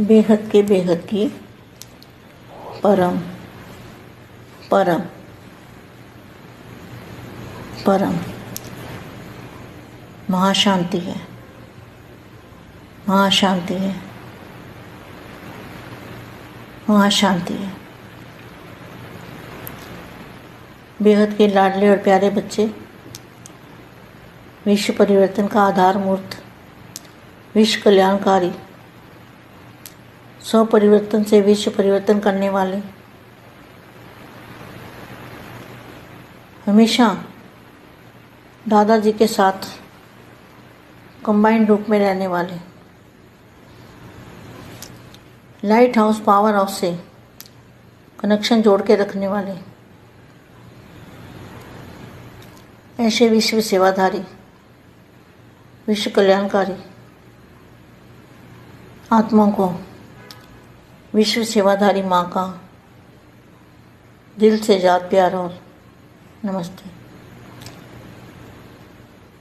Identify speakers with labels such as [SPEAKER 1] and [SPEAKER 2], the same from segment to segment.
[SPEAKER 1] बेहद के बेहद की परम परम परम। महाशांति है। महाशांति है। महाशांति है। बेहद के लाडले और प्यारे बच्चे, विश्व परिवर्तन का आधार मूर्त, विश्व कल्याणकारी स्व परिवर्तन से विश्व परिवर्तन करने वाले। हमेशा दादाजी के साथ कंबाइंड रूप में रहने वाले। लाइट हाउस पावर हाउस से कनेक्शन जोड़ के रखने वाले। ऐसे विश्व सेवाधारी, विश्व कल्याणकारी आत्मा को विश्व सेवाधारी माँ का दिल से याद प्यार और नमस्ते।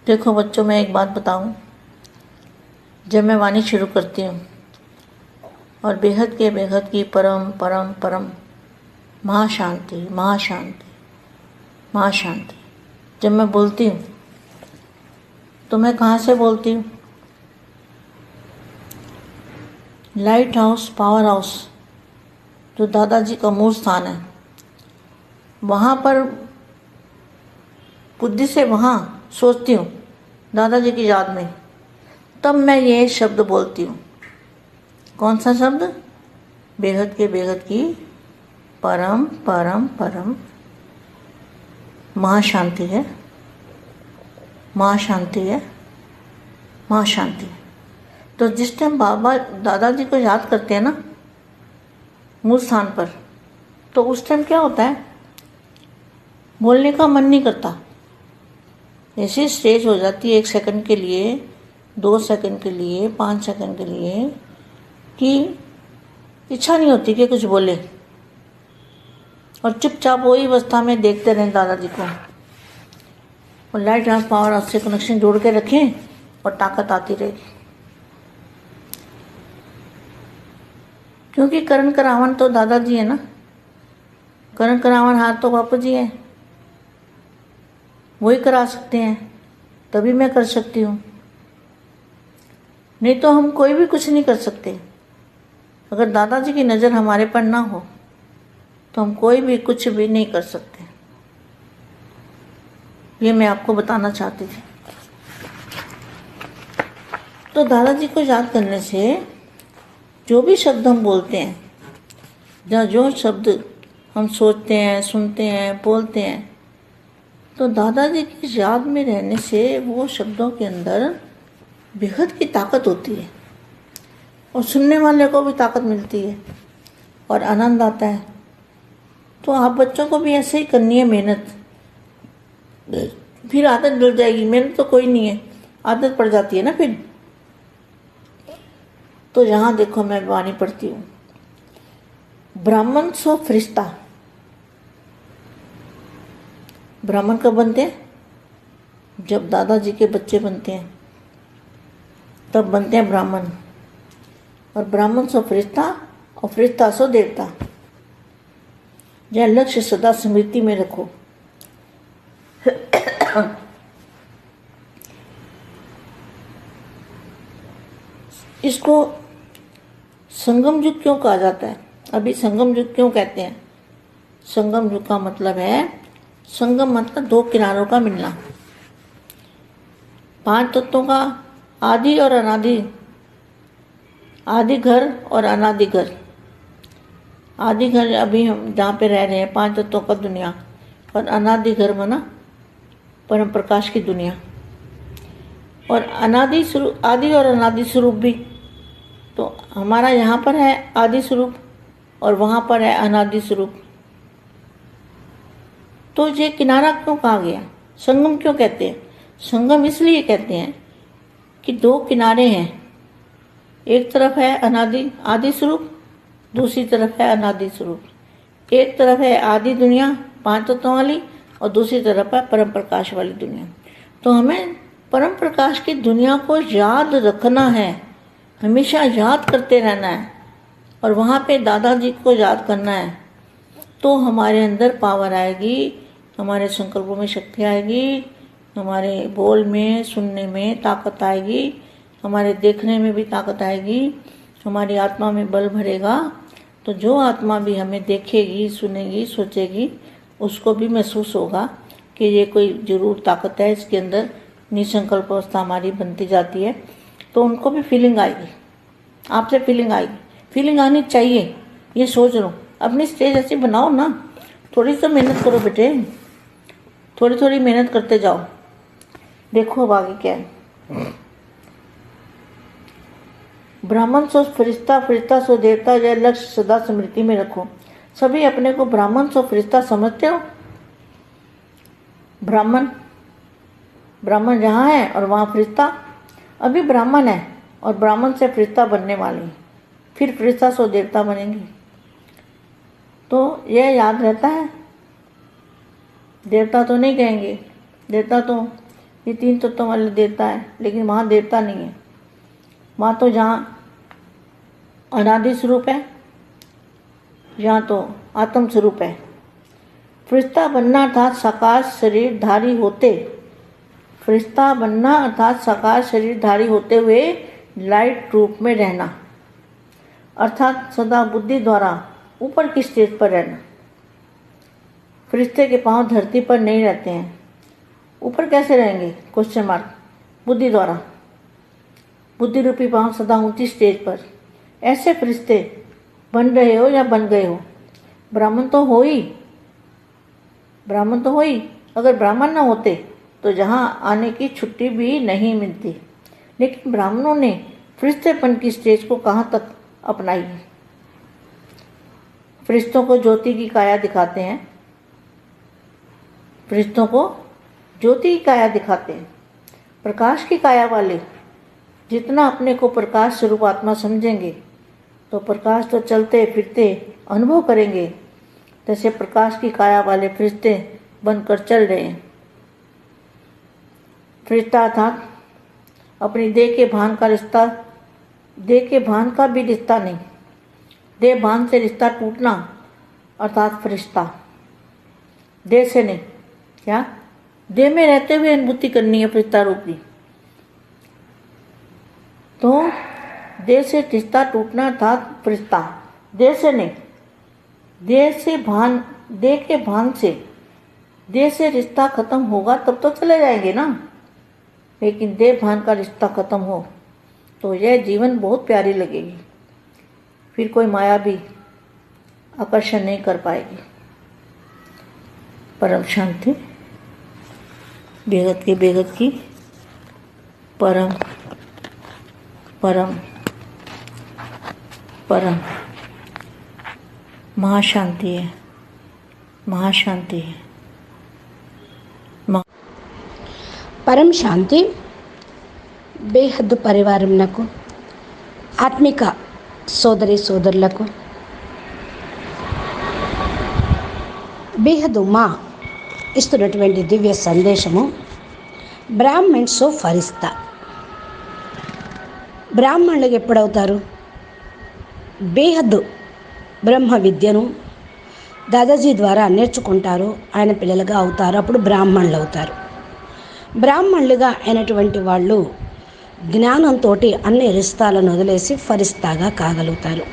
[SPEAKER 1] देखो बच्चों, मैं एक बात बताऊँ। जब मैं वाणी शुरू करती हूँ, और बेहद के बेहद की परम परम परम महाशांति महाशांति महाशांति। जब मैं बोलती हूँ तो मैं कहाँ से बोलती हूँ? लाइट हाउस, पावर हाउस, जो दादाजी का मूल स्थान है। वहाँ पर बुद्धि से वहाँ सोचती हूँ, दादाजी की याद में। तब मैं ये शब्द बोलती हूँ। कौन सा शब्द? बेहद के बेहद की परम परम परम। महाशांति है। महाशांति है। महाशांति। है तो जिस टाइम बाबा दादाजी को याद करते हैं ना, मूल स्थान पर तो उस टाइम क्या होता है? बोलने का मन नहीं करता। ऐसी स्टेज हो जाती है एक सेकंड के लिए, दो सेकंड के लिए, पाँच सेकंड के लिए, कि इच्छा नहीं होती कि कुछ बोले। और चुपचाप वही अवस्था में देखते रहें दादाजी को। और लाइट पावर से कनेक्शन जोड़ के रखें और ताकत आती रहेगी। क्योंकि करण करावन तो दादाजी है ना? करण करावन हाथ तो बापू जी है। वही करा सकते हैं, तभी मैं कर सकती हूँ। नहीं तो हम कोई भी कुछ नहीं कर सकते। अगर दादाजी की नज़र हमारे पर ना हो तो हम कोई भी कुछ भी नहीं कर सकते। ये मैं आपको बताना चाहती थी। तो दादाजी को याद करने से जो भी शब्द हम बोलते हैं या जो शब्द हम सोचते हैं, सुनते हैं, बोलते हैं तो दादाजी की याद में रहने से वो शब्दों के अंदर बेहद की ताकत होती है और सुनने वाले को भी ताकत मिलती है और आनंद आता है। तो आप बच्चों को भी ऐसे ही करनी है मेहनत। फिर आदत डल जाएगी, मेहनत तो कोई नहीं है, आदत पड़ जाती है ना फिर। तो यहाँ देखो मैं वाणी पढ़ती हूँ। ब्राह्मण सो फरिश्ता। ब्राह्मण कब बनते हैं? जब दादाजी के बच्चे बनते हैं। तब बनते हैं ब्राह्मण। और ब्राह्मण सो फरिश्ता और फरिश्ता सो देवता। यह लक्ष्य सदा स्मृति में रखो। इसको संगम युग क्यों कहा जाता है? अभी संगम युग क्यों कहते हैं? संगम युग का मतलब है, संगम मतलब दो किनारों का मिलना। पाँच तत्वों का, आदि और अनादि। आदि घर और अनादि घर। आदि घर अभी हम जहाँ पे रह रहे हैं, पाँच तत्वों का दुनिया। और अनादि घर बना परम प्रकाश की दुनिया। और अनादि स्वरूप, आदि और अनादि स्वरूप भी तो हमारा यहाँ पर है आदि स्वरूप और वहाँ पर है अनादि स्वरूप। तो ये किनारा क्यों कहा गया? संगम क्यों कहते हैं? संगम इसलिए कहते हैं कि दो किनारे हैं। एक तरफ़ है अनादि, आदि स्वरूप, दूसरी तरफ़ है अनादि स्वरूप। एक तरफ़ है आदि दुनिया, पाँच तत्वों वाली, और दूसरी तरफ़ है परम प्रकाश वाली दुनिया। तो हमें परम प्रकाश की दुनिया को याद रखना है। हमेशा याद करते रहना है और वहाँ पे दादाजी को याद करना है तो हमारे अंदर पावर आएगी, हमारे संकल्पों में शक्ति आएगी, हमारे बोल में, सुनने में ताकत आएगी, हमारे देखने में भी ताकत आएगी, हमारी आत्मा में बल भरेगा तो जो आत्मा भी हमें देखेगी, सुनेगी, सोचेगी, उसको भी महसूस होगा कि ये कोई ज़रूर ताकत है, इसके अंदर निसंकल्प अवस्था हमारी बनती जाती है। तो उनको भी फीलिंग आएगी। आपसे फीलिंग आएगी। फीलिंग आनी चाहिए, ये सोच लो। अपनी स्टेज ऐसी बनाओ ना। थोड़ी सी मेहनत करो बेटे। थोड़ी थोड़ी मेहनत करते जाओ। देखो अब आगे क्या है। ब्राह्मण सो फरिश्ता फरिश्ता सो देवता यह लक्ष्य, सदा स्मृति में रखो। सभी अपने को ब्राह्मण सो फरिश्ता समझते हो? ब्राह्मण? ब्राह्मण जहाँ है और वहाँ फरिश्ता अभी ब्राह्मण है और ब्राह्मण से फरिश्ता बनने वाले फिर फरिश्ता सो देवता बनेंगे। तो यह याद रहता है? देवता तो नहीं कहेंगे। देवता तो ये तीन तत्वों वाले देवता है, लेकिन वहाँ देवता नहीं है। वहाँ तो जहाँ अनादि स्वरूप है, यहाँ तो आत्म स्वरूप है। फरिश्ता बनना अर्थात साकार शरीर, धारी होते। फरिश्ता बनना अर्थात साकार शरीरधारी होते हुए लाइट रूप में रहना। अर्थात सदा बुद्धि द्वारा ऊपर की स्टेज पर रहना। फरिश्ते के पाँव धरती पर नहीं रहते हैं। ऊपर कैसे रहेंगे? क्वेश्चन मार्क बुद्धि द्वारा। बुद्धि रूपी पाँव सदा ऊँची स्टेज पर। ऐसे फरिश्ते बन रहे हो या बन गए हो? ब्राह्मण तो हो ही। ब्राह्मण तो हो ही। अगर ब्राह्मण ना होते तो जहाँ आने की छुट्टी भी नहीं मिलती। लेकिन ब्राह्मणों ने फरिश्तेपन की स्टेज को कहाँ तक अपनाई? फरिश्तों को ज्योति की काया दिखाते हैं। फरिश्तों को ज्योति की काया दिखाते हैं। प्रकाश की काया वाले जितना अपने को प्रकाश स्वरूप आत्मा समझेंगे तो प्रकाश तो चलते फिरते अनुभव करेंगे जैसे प्रकाश की काया वाले फरिश्ते बनकर चल रहे हैं। फरिश्ता अर्थात अपनी देह के भान का रिश्ता देह के भान का भी रिश्ता नहीं। देह भान से रिश्ता टूटना, अर्थात फरिश्ता। देह से नहीं। क्या? देह में रहते हुए अनुभूति करनी है फरिश्ता रूप। तो देह से रिश्ता टूटना, अर्थात फरिश्ता। देह से नहीं। देह से भान देह के भान से। देह से रिश्ता खत्म होगा, तब तो चले जाएँगे ना। लेकिन देव भान का रिश्ता खत्म हो तो यह जीवन बहुत प्यारी लगेगी। फिर कोई माया भी आकर्षण नहीं कर पाएगी। परम शांति, बेगत की बेगत की परम परम परम महाशांति है महाशांति है।
[SPEAKER 2] పరం శాంతి బేహద్దు పరివారంనకు ఆత్మిక సోదరి సోదరులకు. బేహదు మా ఇస్తున్నటువంటి దివ్య సందేశము బ్రాహ్మణ్స్ ఫరిస్తా. బ్రాహ్మణులు ఎప్పుడవుతారు? బేహద్దు బ్రహ్మ విద్యను దాదాజీ ద్వారా నేర్చుకుంటారు. ఆయన పిల్లలుగా అవుతారు. అప్పుడు బ్రాహ్మణులు అవుతారు బ్రాహ్మణులుగా అయినటువంటి వాళ్ళు జ్ఞానంతో అన్ని రిస్తాలను వదిలేసి ఫరిస్తాగా కాగలుగుతారు.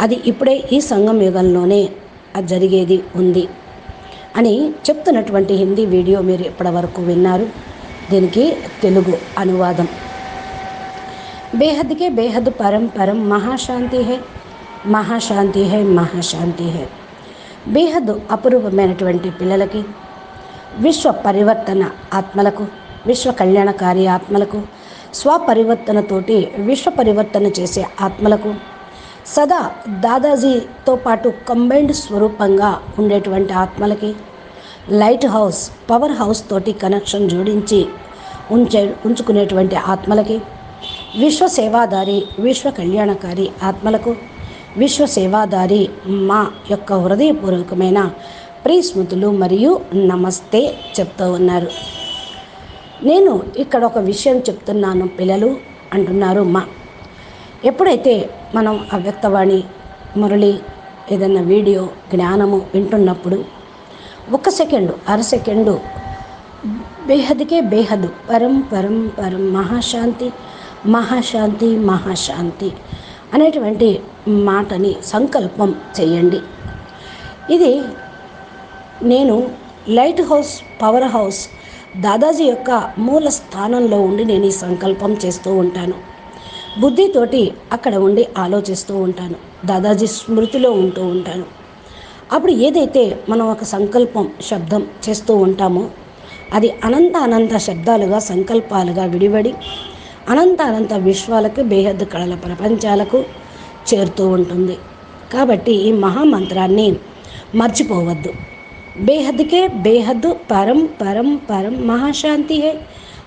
[SPEAKER 2] అది ఇప్పుడే ఈ సంఘం యుగంలోనే అది జరిగేది ఉంది అని చెప్తున్నటువంటి హిందీ వీడియో మీరు ఇప్పటివరకు విన్నారు. దీనికి తెలుగు అనువాదం. బేహద్కే బేహద్ పరం పరం మహాశాంతి హే మహాశాంతి హే మహాశాంతి హే. బేహద్ అపురూపమైనటువంటి పిల్లలకి విశ్వ పరివర్తన ఆత్మలకు విశ్వ కళ్యాణకారి ఆత్మలకు స్వపరివర్తనతోటి విశ్వ పరివర్తన చేసే ఆత్మలకు సదా దాదాజీతో పాటు కంబైన్డ్ స్వరూపంగా ఉండేటువంటి ఆత్మలకి లైట్ హౌస్ పవర్ హౌస్ తోటి కనెక్షన్ జోడించి ఉంచే ఉంచుకునేటువంటి ఆత్మలకి విశ్వ సేవాదారి విశ్వ కళ్యాణకారి ఆత్మలకు విశ్వ సేవాదారి మా యొక్క హృదయపూర్వకమైన ప్రియ స్మృతులు మరియు నమస్తే చెప్తూ ఉన్నారు. నేను ఇక్కడ ఒక విషయం చెప్తున్నాను పిల్లలు అంటున్నారు మా. ఎప్పుడైతే మనం అవ్యక్తవాణి మురళి ఏదైనా వీడియో జ్ఞానము వింటున్నప్పుడు ఒక సెకండు అర సెకండు బేహద్కే బేహదు పరం పరం పరం మహాశాంతి మహాశాంతి మహాశాంతి అనేటువంటి మాటని సంకల్పం చేయండి. ఇది నేను light house power house Dadaji యొక్క మూల స్థానంలో ఉండి నేను ఈ సంకల్పం చేస్తూ ఉంటాను. బుద్ధితోటి అక్కడ ఉండి ఆలోచిస్తూ ఉంటాను. దాదాజీ స్మృతిలో ఉంటూ ఉంటాను. అప్పుడు ఏదైతే మనం ఒక సంకల్పం శబ్దం చేస్తూ ఉంటామో అది అనంత అనంత శబ్దాలుగా సంకల్పాలుగా విడివడి అనంత అనంత విశ్వాలకు బేహద్దు కళల ప్రపంచాలకు చేరుతూ ఉంటుంది. కాబట్టి ఈ మహామంత్రాన్ని మర్చిపోవద్దు. బేహద్కే బేహద్దు పరం పరం పరం మహాశాంతి హే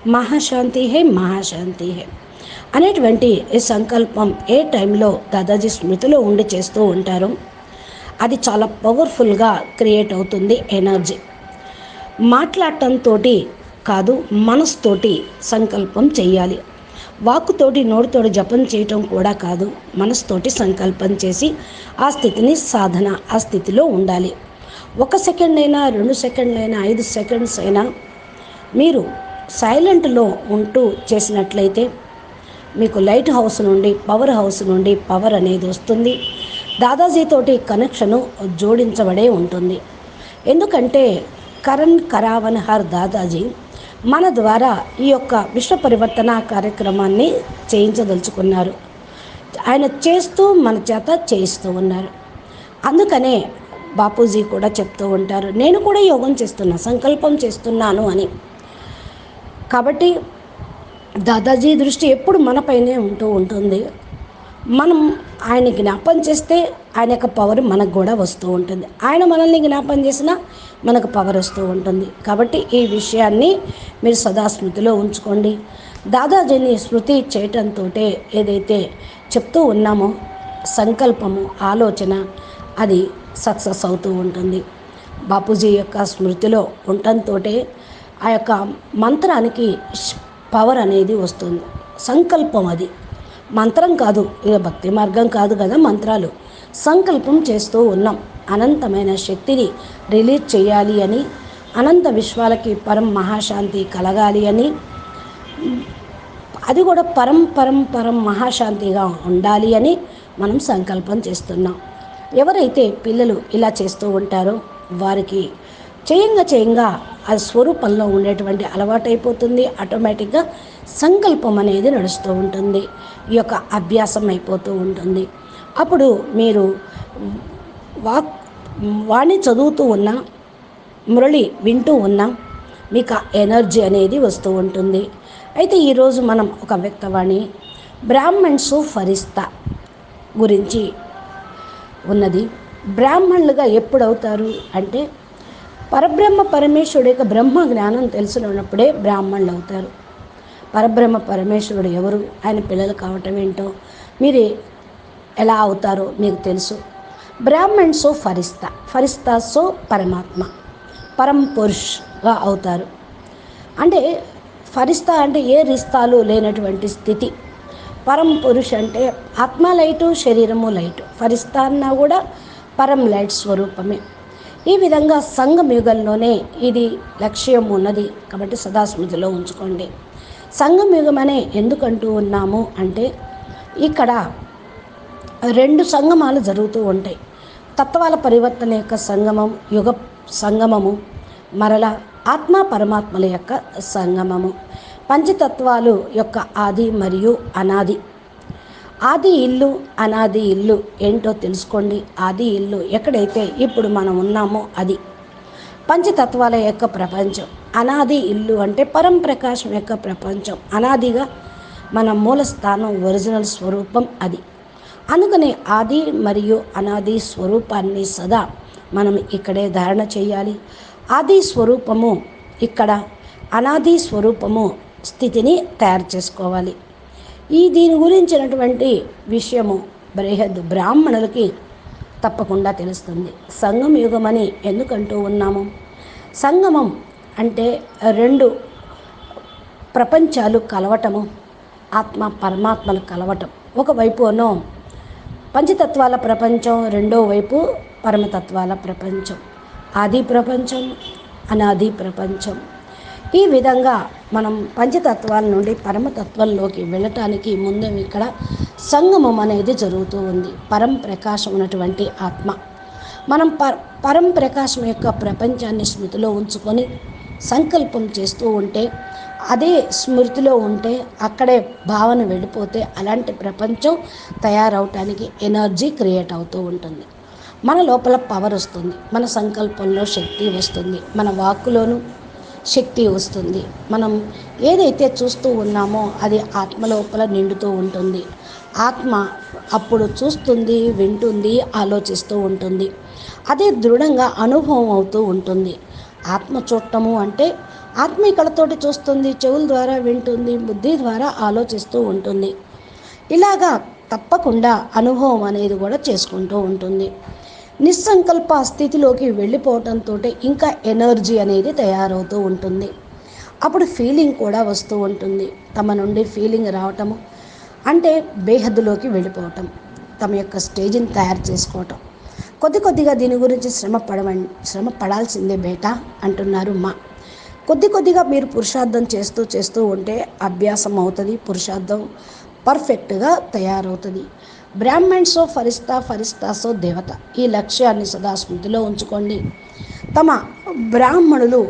[SPEAKER 2] మహాశాంతి హే మహాశాంతి హే. అనేటువంటి ఈ సంకల్పం ఏ టైంలో దాదాజీ స్మృతిలో ఉండి చేస్తూ ఉంటారు అది చాలా పవర్ఫుల్గా క్రియేట్ అవుతుంది ఎనర్జీ. మాట్లాడటంతో కాదు మనసుతోటి సంకల్పం చేయాలి. వాక్కుతోటి నోటితోటి జపం చేయటం కూడా కాదు మనసుతోటి సంకల్పం చేసి ఆ స్థితిని సాధన ఆ స్థితిలో ఉండాలి. ఒక సెకండ్ అయినా రెండు సెకండ్లు అయినా ఐదు సెకండ్స్ అయినా మీరు సైలెంట్లో ఉంటూ చేసినట్లయితే మీకు లైట్ హౌస్ నుండి పవర్ హౌస్ నుండి పవర్ అనేది వస్తుంది. దాదాజీతోటి కనెక్షను జోడించబడే ఉంటుంది. ఎందుకంటే కరణ్ కరావన్ హర్ దాదాజీ మన ద్వారా ఈ యొక్క విశ్వ పరివర్తన కార్యక్రమాన్ని చేయించదలుచుకున్నారు. ఆయన చేస్తూ మన చేత చేయిస్తూ ఉన్నారు. అందుకనే బాపూజీ కూడా చెప్తూ ఉంటారు. నేను కూడా యోగం చేస్తున్నా సంకల్పం చేస్తున్నాను అని. కాబట్టి దాదాజీ దృష్టి ఎప్పుడు మనపైనే ఉంటూ ఉంటుంది. మనం ఆయన జ్ఞాపం చేస్తే ఆయన యొక్క పవర్ మనకు కూడా వస్తూ ఉంటుంది. ఆయన మనల్ని జ్ఞాపం చేసినా మనకు పవర్ వస్తూ ఉంటుంది. కాబట్టి ఈ విషయాన్ని మీరు సదా స్మృతిలో ఉంచుకోండి. దాదాజీని స్మృతి చేయటంతో ఏదైతే చెప్తూ ఉన్నామో సంకల్పము ఆలోచన అది సక్సెస్ అవుతూ ఉంటుంది. బాపూజీ యొక్క స్మృతిలో ఉండటంతో ఆ యొక్క మంత్రానికి పవర్ అనేది వస్తుంది. సంకల్పం అది. మంత్రం కాదు ఇక భక్తి మార్గం కాదు కదా మంత్రాలు. సంకల్పం చేస్తూ ఉన్నాం. అనంతమైన శక్తిని రిలీజ్ చేయాలి అని అనంత విశ్వాలకి పరం మహాశాంతి కలగాలి అని అది కూడా పరం పరం పరం మహాశాంతిగా ఉండాలి అని మనం సంకల్పం చేస్తున్నాం. ఎవరైతే పిల్లలు ఇలా చేస్తూ ఉంటారో వారికి చేయంగా చేయంగా ఆ స్వరూపంలో ఉండేటువంటి అలవాటైపోతుంది ఆటోమేటిక్గా సంకల్పం అనేది నడుస్తూ ఉంటుంది. ఈ యొక్క అభ్యాసం అయిపోతూ ఉంటుంది. అప్పుడు మీరు వాక్ వాణి చదువుతూ ఉన్నా మురళి వింటూ ఉన్నా మీకు ఎనర్జీ అనేది వస్తూ ఉంటుంది. అయితే ఈరోజు మనం ఒక వ్యక్తవాణి బ్రాహ్మణ్సు ఫరిస్తా గురించి ఉన్నది. బ్రాహ్మణులుగా ఎప్పుడు అవుతారు అంటే పరబ్రహ్మ పరమేశ్వరుడు యొక్క బ్రహ్మ జ్ఞానం తెలుసుకున్నప్పుడే బ్రాహ్మణులు అవుతారు పరబ్రహ్మ పరమేశ్వరుడు ఎవరు? ఆయన పిల్లలు కావటం ఏంటో మీరు ఎలా అవుతారో మీకు తెలుసు. బ్రాహ్మణ్ సో ఫరిస్తా ఫరిస్తా సో పరమాత్మ పరం పురుష్గా అవుతారు. అంటే ఫరిస్తా అంటే ఏ రిస్తాలు లేనటువంటి స్థితి. పరం పురుష్ అంటే ఆత్మ లైటు శరీరము లైటు. ఫరిస్తాన్నా కూడా పరం లైట్ స్వరూపమే. ఈ విధంగా సంఘం యుగంలోనే ఇది లక్ష్యం ఉన్నది కాబట్టి సదాస్మృతిలో ఉంచుకోండి. సంఘం యుగం అనే ఎందుకంటూ ఉన్నాము అంటే ఇక్కడ రెండు సంగమాలు జరుగుతూ ఉంటాయి. తత్వాల పరివర్తన యొక్క సంగమం యుగ సంగమము మరల ఆత్మ పరమాత్మల యొక్క సంగమము పంచతత్వాలు యొక్క ఆది మరియు అనాది. ఆది ఇల్లు అనాది ఇల్లు ఏంటో తెలుసుకోండి. ఆది ఇల్లు ఎక్కడైతే ఇప్పుడు మనం ఉన్నామో అది. పంచతత్వాల యొక్క ప్రపంచం. అనాది ఇల్లు అంటే పరం ప్రకాశం యొక్క ప్రపంచం. అనాదిగా మన మూల స్థానం ఒరిజినల్ స్వరూపం అది. అందుకని ఆది మరియు అనాది స్వరూపాన్ని సదా మనం ఇక్కడే ధారణ చేయాలి. ఆది స్వరూపము ఇక్కడ అనాది స్వరూపము స్థితిని తయారు చేసుకోవాలి. ఈ దీని గురించినటువంటి విషయము బృహద్ బ్రాహ్మణులకి తప్పకుండా తెలుస్తుంది. సంగం యుగం అని ఎందుకంటూ ఉన్నాము? సంగమం అంటే రెండు ప్రపంచాలు కలవటము ఆత్మ పరమాత్మలు కలవటం. ఒకవైపునో పంచతత్వాల ప్రపంచం రెండో వైపు పరమతత్వాల ప్రపంచం. ఆది ప్రపంచం అనాది ప్రపంచం. ఈ విధంగా మనం పంచతత్వాల నుండి పరమతత్వంలోకి వెళ్ళటానికి ముందు ఇక్కడ సంగమం అనేది జరుగుతూ ఉంది. పరం ప్రకాశం ఉన్నటువంటి ఆత్మ. మనం ప పరం ప్రకాశం యొక్క ప్రపంచాన్ని స్మృతిలో ఉంచుకొని సంకల్పం చేస్తూ ఉంటే అదే స్మృతిలో ఉంటే అక్కడే భావన వెళ్ళిపోతే అలాంటి ప్రపంచం తయారవటానికి ఎనర్జీ క్రియేట్ అవుతూ ఉంటుంది. మన లోపల పవర్ వస్తుంది. మన సంకల్పంలో శక్తి వస్తుంది. మన వాక్కులోనూ శక్తి వస్తుంది. మనం ఏదైతే చూస్తూ ఉన్నామో అది ఆత్మ లోపల నిండుతూ ఉంటుంది. ఆత్మ అప్పుడు చూస్తుంది వింటుంది ఆలోచిస్తూ ఉంటుంది. అదే దృఢంగా అనుభవం అవుతూ ఉంటుంది. ఆత్మ చూడటము అంటే ఆత్మ కళతోటి చూస్తుంది చెవుల ద్వారా వింటుంది బుద్ధి ద్వారా ఆలోచిస్తూ ఉంటుంది. ఇలాగా తప్పకుండా అనుభవం అనేది కూడా చేసుకుంటూ ఉంటుంది. నిస్సంకల్ప స్థితిలోకి వెళ్ళిపోవటంతో ఇంకా ఎనర్జీ అనేది తయారవుతూ ఉంటుంది. అప్పుడు ఫీలింగ్ కూడా వస్తూ ఉంటుంది. తమ నుండి ఫీలింగ్ రావటము అంటే బేహద్దులోకి వెళ్ళిపోవటం తమ యొక్క స్టేజ్ని తయారు చేసుకోవటం. కొద్ది కొద్దిగా దీని గురించి శ్రమ పడవండి శ్రమ పడాల్సిందే బేట అంటున్నారు మా. కొద్ది కొద్దిగా మీరు పురుషార్థం చేస్తూ చేస్తూ ఉంటే అభ్యాసం అవుతుంది పురుషార్థం పర్ఫెక్ట్గా తయారవుతుంది. బ్రాహ్మణ్సో ఫరిస్తా ఫరిస్తాసో దేవత. ఈ లక్ష్యాన్ని సదా స్మృతిలో ఉంచుకోండి. తమ బ్రాహ్మణులు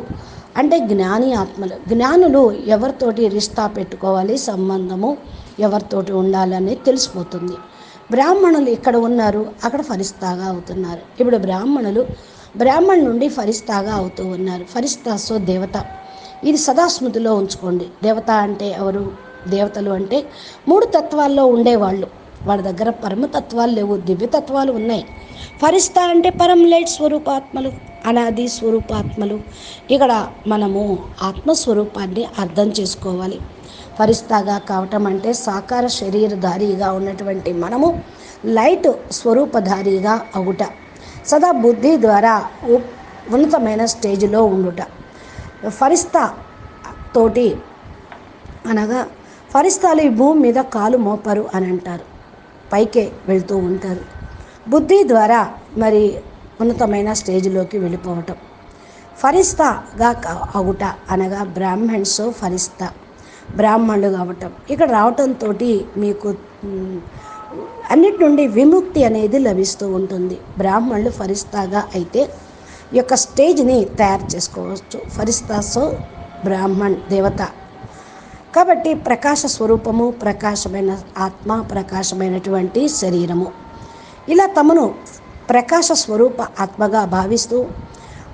[SPEAKER 2] అంటే జ్ఞాని ఆత్మలు. జ్ఞానులు ఎవరితోటి రిష్తా పెట్టుకోవాలి సంబంధము ఎవరితోటి ఉండాలని తెలిసిపోతుంది. బ్రాహ్మణులు ఇక్కడ ఉన్నారు అక్కడ ఫరిస్తాగా అవుతున్నారు. ఇప్పుడు బ్రాహ్మణులు బ్రాహ్మణ్ నుండి ఫరిస్తాగా అవుతూ ఉన్నారు. ఫరిస్తాసో దేవత. ఇది సదా స్మృతిలో ఉంచుకోండి. దేవత అంటే ఎవరు? దేవతలు అంటే మూడు తత్వాల్లో ఉండేవాళ్ళు. వాళ్ళ దగ్గర పరమతత్వాలు లేవు దివ్యతత్వాలు ఉన్నాయి. ఫరిస్తా అంటే పరం లైట్ స్వరూపాత్మలు అనాది స్వరూపాత్మలు. ఇక్కడ మనము ఆత్మస్వరూపాన్ని అర్థం చేసుకోవాలి. ఫరిస్తాగా కావటం అంటే సాకార శరీరధారిగా ఉన్నటువంటి మనము లైట్ స్వరూపధారిగా అవుట. సదా బుద్ధి ద్వారా ఉ- ఉన్నతమైన స్టేజ్లో ఉండుట. ఫరిస్తా తోటి అనగా ఫరిస్తాలు ఈ భూమి మీద కాలు మోపరు అని అంటారు. పైకే వెళ్తూ ఉంటారు. బుద్ధి ద్వారా మరి ఉన్నతమైన స్టేజ్లోకి వెళ్ళిపోవటం. ఫరిస్తాగా కా- అవుట అనగా బ్రాహ్మణ్స్ ఫరిస్తా బ్రాహ్మణులు కావటం. ఇక్కడ రావటంతో మీకు అన్నిటి నుండి విముక్తి అనేది లభిస్తూ ఉంటుంది. బ్రాహ్మణులు ఫరిస్తాగా అయితే ఈ యొక్క స్టేజ్ని తయారు చేసుకోవచ్చు. ఫరిస్తాసో బ్రాహ్మణ్ దేవత కాబట్టి ప్రకాశ స్వరూపము ప్రకాశమైన ఆత్మ ప్రకాశమైనటువంటి శరీరము. ఇలా తమను ప్రకాశ స్వరూప ఆత్మగా భావిస్తూ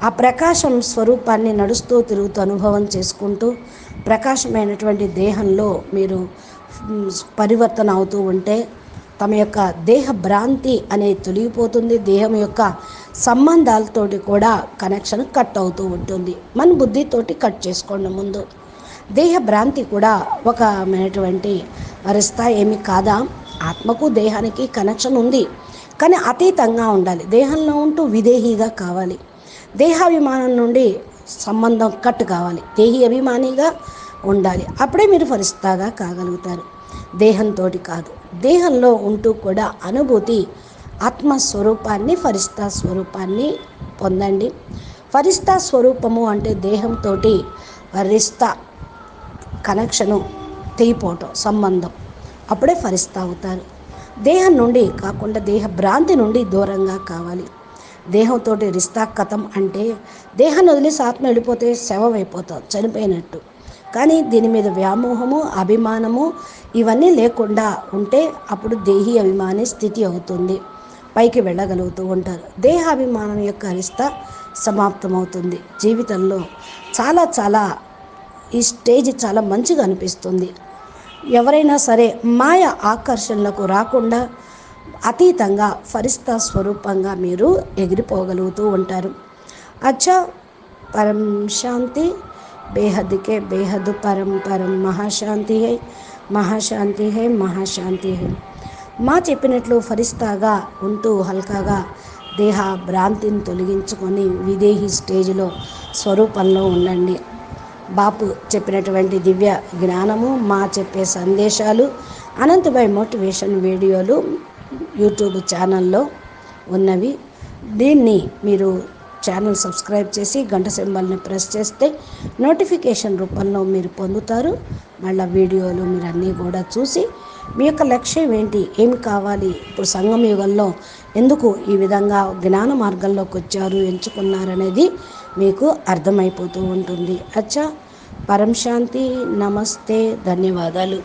[SPEAKER 2] ఆ ప్రకాశం స్వరూపాన్ని నడుస్తూ తిరుగుతూ అనుభవం చేసుకుంటూ ప్రకాశమైనటువంటి దేహంలో మీరు పరివర్తన అవుతూ ఉంటే తమ యొక్క దేహ భ్రాంతి అనేది తొలగిపోతుంది. దేహం యొక్క సంబంధాలతోటి కూడా కనెక్షన్ కట్ అవుతూ ఉంటుంది. మన బుద్ధితోటి కట్ చేసుకోండి ముందు. దేహ భ్రాంతి కూడా ఒక అనేటువంటి రిస్తా ఏమి కాదా? ఆత్మకు దేహానికి కనెక్షన్ ఉంది. కానీ అతీతంగా ఉండాలి. దేహంలో ఉంటూ విదేహీగా కావాలి. దేహాభిమానం నుండి సంబంధం కట్ కావాలి. దేహి అభిమానిగా ఉండాలి. అప్పుడే మీరు ఫరిస్తాగా కాగలుగుతారు. దేహంతో కాదు. దేహంలో ఉంటూ కూడా అనుభూతి ఆత్మస్వరూపాన్ని ఫరిస్తా స్వరూపాన్ని పొందండి. ఫరిస్తా స్వరూపము అంటే దేహంతో ఫరిస్తా కనెక్షను తెగిపోవటం సంబంధం. అప్పుడే ఫరిస్తా అవుతారు. దేహం నుండి కాకుండా దేహ భ్రాంతి నుండి దూరంగా కావాలి. దేహంతో రిస్తా కథం అంటే దేహాన్ని వదిలేసి ఆత్మ వెళ్ళిపోతే శవం అయిపోతాం చనిపోయినట్టు. కానీ దీని మీద వ్యామోహము అభిమానము ఇవన్నీ లేకుండా ఉంటే అప్పుడు దేహి అభిమాని స్థితి అవుతుంది. పైకి వెళ్ళగలుగుతూ ఉంటారు. దేహాభిమానం యొక్క రిస్తా సమాప్తమవుతుంది. జీవితంలో చాలా చాలా ఈ స్టేజ్ చాలా మంచిగా అనిపిస్తుంది. ఎవరైనా సరే మాయ ఆకర్షణలకు రాకుండా అతీతంగా ఫరిస్తా స్వరూపంగా మీరు ఎగిరిపోగలుగుతూ ఉంటారు. అచ్చా పరం శాంతి బేహద్కే బేహద్ పరం పరం మహాశాంతి హై మహాశాంతి హై మహాశాంతి హై. మా చెప్పినట్లు ఫరిస్తాగా ఉంటూ హల్కాగా దేహ భ్రాంతిని తొలగించుకొని విదేహి స్టేజ్లో స్వరూపంలో ఉండండి. బాపు చెప్పినటువంటి దివ్య జ్ఞానము మా చెప్పే సందేశాలు అనంతభాయ్ మోటివేషన్ వీడియోలు యూట్యూబ్ ఛానల్లో ఉన్నవి. దీన్ని మీరు ఛానల్ సబ్స్క్రైబ్ చేసి గంట సింబల్ని ప్రెస్ చేస్తే నోటిఫికేషన్ రూపంలో మీరు పొందుతారు. మళ్ళీ వీడియోలు మీరు అన్నీ కూడా చూసి మీ యొక్క లక్ష్యం ఏంటి ఏమి కావాలి? ఇప్పుడు సంఘం యుగంలో ఎందుకు ఈ విధంగా జ్ఞాన మార్గంలోకి వచ్చారు ఎంచుకున్నారనేది మీకు అర్థమైపోతూ ఉంటుంది. అచ్చా పరం శాంతి నమస్తే ధన్యవాదాలు.